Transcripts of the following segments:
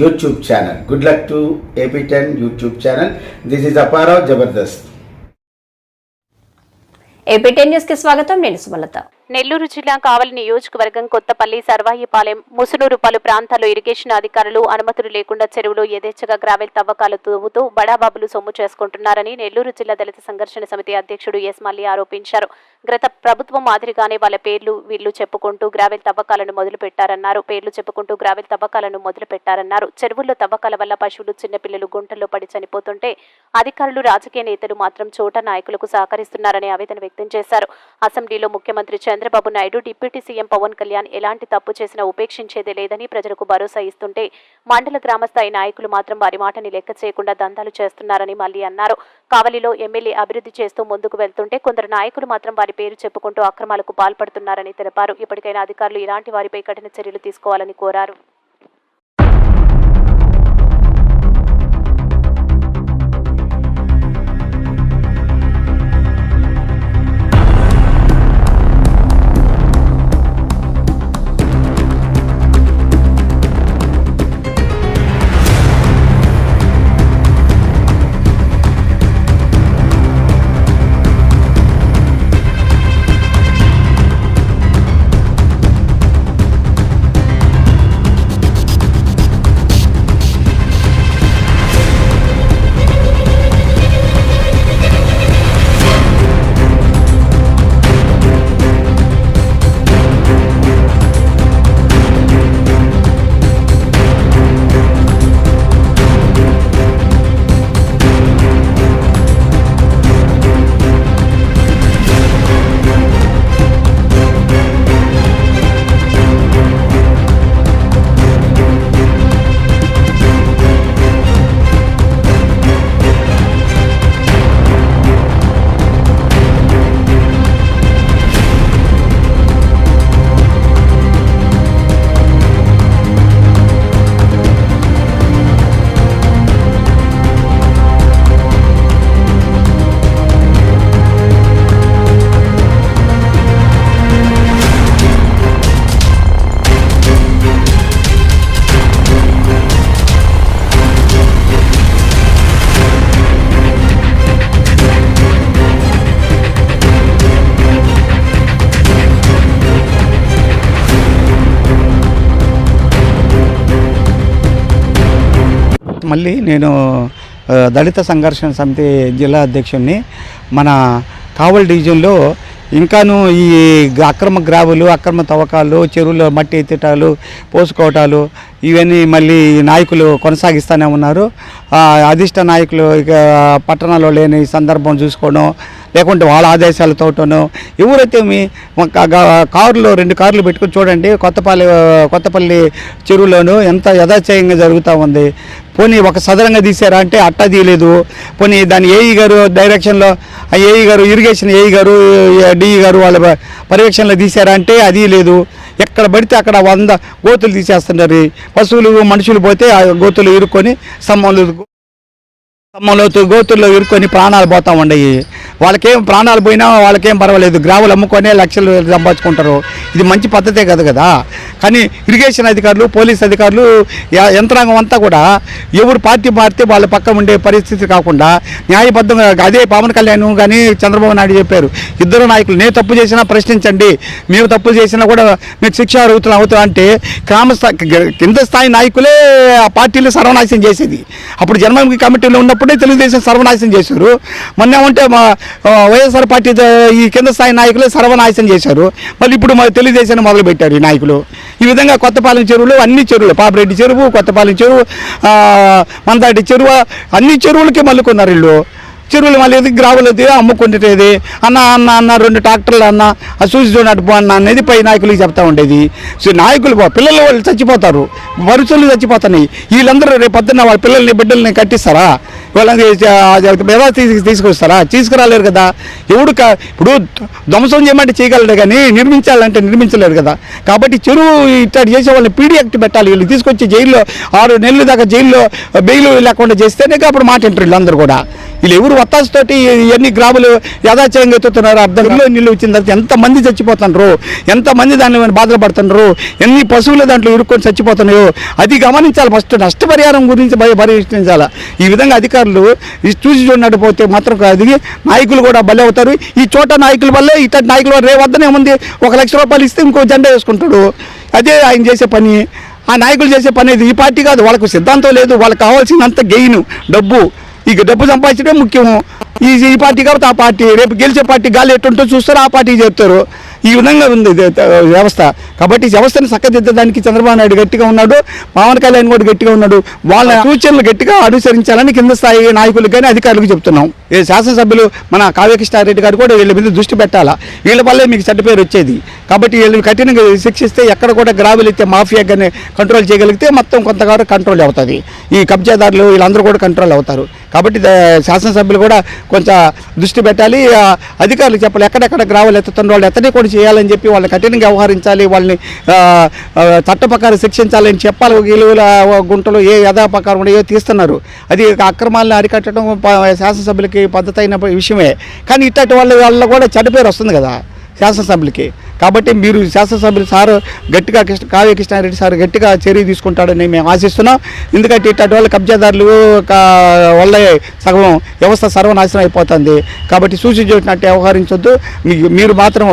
YouTube channel good luck to AP ten YouTube channel this is Aparao Jabardasth AP ten న్యూస్కి స్వాగతం. నేను సుమలత. నెల్లూరు జిల్లా కావలి నియోజకవర్గం కొత్తపల్లి సర్వాయిపాలెం ముసునూరు పలు ప్రాంతాల్లో ఇరిగేషన్ అధికారులు అనుమతులు లేకుండా చెరువులో యథేచ్ఛగా గ్రావెల్ తవ్వకాలు తవ్వుతూ బడాబాబులు సొమ్ము చేసుకుంటున్నారని నెల్లూరు జిల్లా దళిత సంఘర్షణ సమితి అధ్యక్షుడు ఎస్ మల్లి ఆరోపించారు. గత ప్రభుత్వం మాదిరిగానే వాళ్ళ పేర్లు వీళ్ళు చెప్పుకుంటూ గ్రావెల్ తవ్వకాలను మొదలుపెట్టారన్నారు. పేర్లు చెప్పుకుంటూ గ్రావెల్ తవ్వకాలను మొదలుపెట్టారన్నారు. చెరువుల్లో తవ్వకాల వల్ల పశువులు చిన్నపిల్లలు గుంటల్లో పడి చనిపోతుంటే అధికారులు రాజకీయ నేతలు మాత్రం చోట నాయకులకు సహకరిస్తున్నారని ఆవేదన వ్యక్తం చేశారు. అసెంబ్లీలో ముఖ్యమంత్రి చంద్ర చంద్రబాబు నాయుడు డిప్యూటీ సీఎం పవన్ కళ్యాణ్ ఎలాంటి తప్పు చేసినా ఉపేక్షించేదే లేదని ప్రజలకు భరోసా ఇస్తుంటే మండల గ్రామస్థాయి నాయకులు మాత్రం వారి మాటని లెక్క చేయకుండా దందాలు చేస్తున్నారని మళ్ళీ అన్నారు. కావలిలో ఎమ్మెల్యే అభివృద్ధి చేస్తూ ముందుకు వెళ్తుంటే కొందరు నాయకులు మాత్రం వారి పేరు చెప్పుకుంటూ అక్రమాలకు పాల్పడుతున్నారని తెలిపారు. ఇప్పటికైనా అధికారులు ఇలాంటి వారిపై కఠిన చర్యలు తీసుకోవాలని కోరారు. మళ్ళీ నేను దళిత సంఘర్షణ సమితి జిల్లా అధ్యక్షుడిని మన కావల్ డివిజన్లో ఇంకాను ఈ అక్రమ గ్రావులు అక్రమ తవ్వకాలు చెరువులో మట్టి ఎత్తిటాలు పోసుకోవటాలు ఇవన్నీ మళ్ళీ నాయకులు కొనసాగిస్తూనే ఉన్నారు. అధిష్ట నాయకులు ఇక పట్టణాల్లో లేని సందర్భం చూసుకోవడం లేకుంటే వాళ్ళ ఆదేశాలతోటనో ఎవరైతే మీ ఒక కారులో రెండు కార్లు పెట్టుకొని చూడండి కొత్తపల్లి కొత్తపల్లి చెరువులోను ఎంత యథాచయంగా జరుగుతూ ఉంది. పోనీ ఒక సదరంగా తీసారా అంటే అట్టా తీయలేదు. పోనీ దాని ఏఈ గారు డైరెక్షన్లో ఆ ఏఈ గారు ఇరిగేషన్ ఏఈ గారు డిఈ గారు వాళ్ళ పర్యవేక్షణలో తీసారా అంటే అది లేదు. ఎక్కడ పడితే అక్కడ వంద గోతులు తీసేస్తున్నారు. పశువులు మనుషులు పోతే ఆ గోతులు ఇరుక్కొని స్తంభంలో స్తంభంలో గోతుల్లో ఇరుక్కొని ప్రాణాలు పోతా ఉండయి. వాళ్ళకేం ప్రాణాలు పోయినా వాళ్ళకేం పర్వాలేదు. గ్రాములు అమ్ముకొనే లక్షలు సంపాదించుకుంటారు. ఇది మంచి పద్ధతే కదా కదా. కానీ ఇరిగేషన్ అధికారులు పోలీస్ అధికారులు యంత్రాంగం అంతా కూడా ఎవరు పార్టీ మారితే వాళ్ళ పక్క ఉండే పరిస్థితి కాకుండా న్యాయబద్ధంగా అదే పవన్ కళ్యాణ్ కానీ చంద్రబాబు నాయుడు చెప్పారు. ఇద్దరు నాయకులు నేను తప్పు చేసినా ప్రశ్నించండి. మేము తప్పు చేసినా కూడా మీకు శిక్ష అడుగుతున్నాం అవుతున్నా అంటే గ్రామస్థాయి కింద స్థాయి నాయకులే ఆ పార్టీలు సర్వనాశనం చేసేది. అప్పుడు జన్మభూమి కమిటీలో ఉన్నప్పుడు తెలుగుదేశం సర్వనాశనం చేశారు. మొన్న ఏమంటే మా వైఎస్ఆర్ పార్టీ ఈ కింద స్థాయి నాయకులే సర్వనాశనం చేశారు. మళ్ళీ ఇప్పుడు మా తెలుగుదేశాన్ని మొదలుపెట్టారు ఈ నాయకులు. ఈ విధంగా కొత్తపాలెం చెరువులు అన్ని చెరువులు పాపిరెడ్డి చెరువు కొత్తపాలెం చెరువు మందాటి చెరువు అన్ని చెరువులకి మల్లుకున్నారు వీళ్ళు. చెరువులు మళ్ళీ ఎదిగి గ్రావులది అమ్ముకుంటేది? అన్న అన్న అన్న రెండు ట్రాక్టర్లు అన్న ఆ చూసి చూడట్టు పో అన్న అనేది పై నాయకులకి చెప్తా ఉండేది. సో నాయకులు పిల్లలు వాళ్ళు చచ్చిపోతారు. వరుసలు చచ్చిపోతున్నాయి. వీళ్ళందరూ రేపు పొద్దున్న వాళ్ళ పిల్లల్ని బిడ్డల్ని కట్టిస్తారా? వాళ్ళని ఎలా తీసుకొస్తారా? తీసుకురాలేరు కదా. ఎవడు ఇప్పుడు ధ్వంసం చేయమంటే చేయగలరు కానీ నిర్మించాలంటే నిర్మించలేరు కదా. కాబట్టి చెరువు ఇట్లా చేసే వాళ్ళని పీడీ యాక్ట్ పెట్టాలి. వీళ్ళు తీసుకొచ్చి జైల్లో ఆరు నెలల దాకా జైల్లో బెయిల్ లేకుండా చేస్తేనే అప్పుడు మాట వింటారు వీళ్ళందరూ కూడా. వీళ్ళు ఎవరు వత్తాసుతోటి ఎన్ని గ్రాములు యథాచయంగా ఎత్తుతున్నారు అర్థం నీళ్ళు వచ్చిన తర్వాత ఎంతమంది చచ్చిపోతున్నారు? ఎంతమంది దాని బాధలు పడుతున్నారు ఎన్ని పశువులు దాంట్లో ఇరుక్కొని చచ్చిపోతున్నాయో? అది గమనించాలి ఫస్ట్. నష్టపరిహారం గురించి భయ- ఈ విధంగా అధికారులు ఇది చూసి చూడనట్టు పోతే మాత్రం అది నాయకులు కూడా బలి అవుతారు. ఈ చోట నాయకుల వల్లే ఇతర నాయకుల వల్ల రే వద్దనే ఉంది. ఒక లక్ష రూపాయలు ఇస్తే ఇంకో జెండా వేసుకుంటాడు. అదే ఆయన చేసే పని. ఆ నాయకులు చేసే పని ఇది. ఈ పార్టీ కాదు. వాళ్ళకు సిద్ధాంతం లేదు. వాళ్ళకి కావాల్సినంత గెయిన్ డబ్బు. ఇక డబ్బు సంపాదించడమే ముఖ్యము. ఈ ఈ పార్టీ కాబట్టి ఆ పార్టీ రేపు గెలిచే పార్టీ గాలి ఎట్టుంటో చూస్తారు ఆ పార్టీ చెప్తారు ఈ విధంగా ఉంది వ్యవస్థ. కాబట్టి ఈ వ్యవస్థను చక్కదిద్దడానికి చంద్రబాబు నాయుడు గట్టిగా ఉన్నాడు పవన్ కళ్యాణ్ కూడా గట్టిగా ఉన్నాడు. వాళ్ళ సూచనలు గట్టిగా అనుసరించాలని కింద స్థాయి నాయకులకు కానీ అధికారులకు చెప్తున్నాం. ఈ శాసనసభ్యులు మన కావ్యకృష్ణారెడ్డి గారు కూడా వీళ్ళ మీద దృష్టి పెట్టాలా? వీళ్ళ వల్లే మీకు చెడ్డ పేరు వచ్చేది. కాబట్టి వీళ్ళని కఠినంగా శిక్షిస్తే ఎక్కడ కూడా గ్రావులు ఎత్తే మాఫియా కానీ కంట్రోల్ చేయగలిగితే మొత్తం కొంతవరకు కంట్రోల్ అవుతుంది. ఈ కబ్జాదారులు వీళ్ళందరూ కూడా కంట్రోల్ అవుతారు. కాబట్టి శాసనసభ్యులు కూడా కొంచెం దృష్టి పెట్టాలి. అధికారులు చెప్పాలి ఎక్కడెక్కడ గ్రావులు ఎత్తుతున్న వాళ్ళు ఎత్తనే కూడా చేయాలని చెప్పి వాళ్ళని కఠినంగా వ్యవహరించాలి వాళ్ళని ఆ, చట్ట ప్రకారం శిక్షించాలని చెప్పాలి. ఇలువల గుంటలు ఏ యథాప్రకారం ఉన్నాయో తీస్తున్నారు. అది అక్రమాలను అరికట్టడం శాసనసభ్యులకి పద్ధతి అయిన విషయమే. కానీ ఇట్టటి వాళ్ళ వాళ్ళ కూడా చెడ్డ పేరు వస్తుంది కదా శాసనసభ్యులకి కాబట్టి మీరు శాసనసభ్యులు సార్ గట్టిగా కృష్ణ కావ్య కృష్ణారెడ్డి సార్ గట్టిగా చర్య తీసుకుంటాడని మేము ఆశిస్తున్నాం. ఎందుకంటే ఇట్లాంటి వాళ్ళ కబ్జాదారులు వల్ల సగం వ్యవస్థ సర్వనాశనం అయిపోతుంది. కాబట్టి సూచి చూసినట్టు వ్యవహరించొద్దు మీరు మాత్రం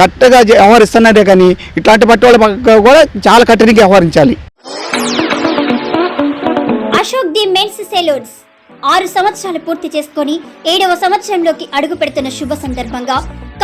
కరెక్ట్గా వ్యవహరిస్తున్నారే కానీ ఇట్లాంటి పట్టు వాళ్ళ కూడా చాలా కఠినంగా వ్యవహరించాలి. Ashok the men's salons. ఆరు సంవత్సరాలు పూర్తి చేసుకొని ఏడవ సంవత్సరంలోకి అడుగు పెడుతున్న శుభ సందర్భంగా